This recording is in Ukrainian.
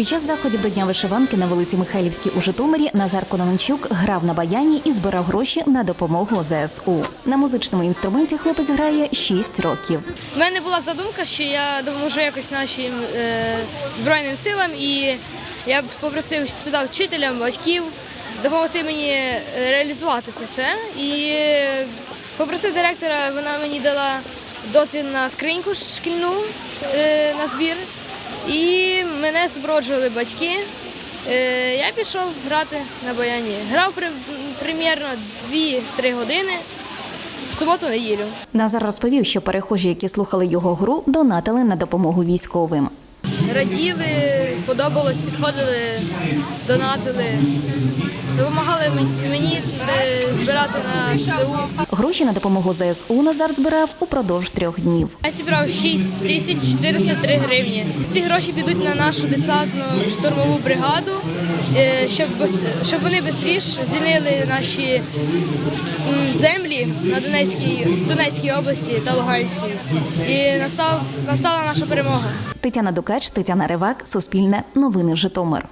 Під час заходів до Дня вишиванки на вулиці Михайлівській у Житомирі Назар Конончук грав на баяні і збирав гроші на допомогу ЗСУ. На музичному інструменті хлопець грає 6 років. У мене була задумка, що я допоможу якось нашим е, збройним силам, і я попросив, спитав вчителям, батьків допомогти мені е, реалізувати це все. І попросив директора, вона мені дала дозвіл на скриньку шкільну е, на збір. І мене супроводжували батьки. Е, я пішов грати на баяні. Грав при, примірно 2-3 години в суботу-неділю. Назар розповів, що перехожі, які слухали його гру, донатили на допомогу військовим. раділи, подобалось, підходили, донатили, допомагали мен- мені е, збирати на СУ. Гроші на допомогу ЗСУ Назар збирав упродовж трьох днів. Я зібрав 6 тисяч 403 гривні. Ці гроші підуть на нашу десантну штурмову бригаду, е, щоб, щоб вони швидше звільнили наші землі на Донецькій, в Донецькій області та Луганській. І настав, настала наша перемога. Тетяна Дукач, Тетяна Ривак, Суспільне, Новини Житомир.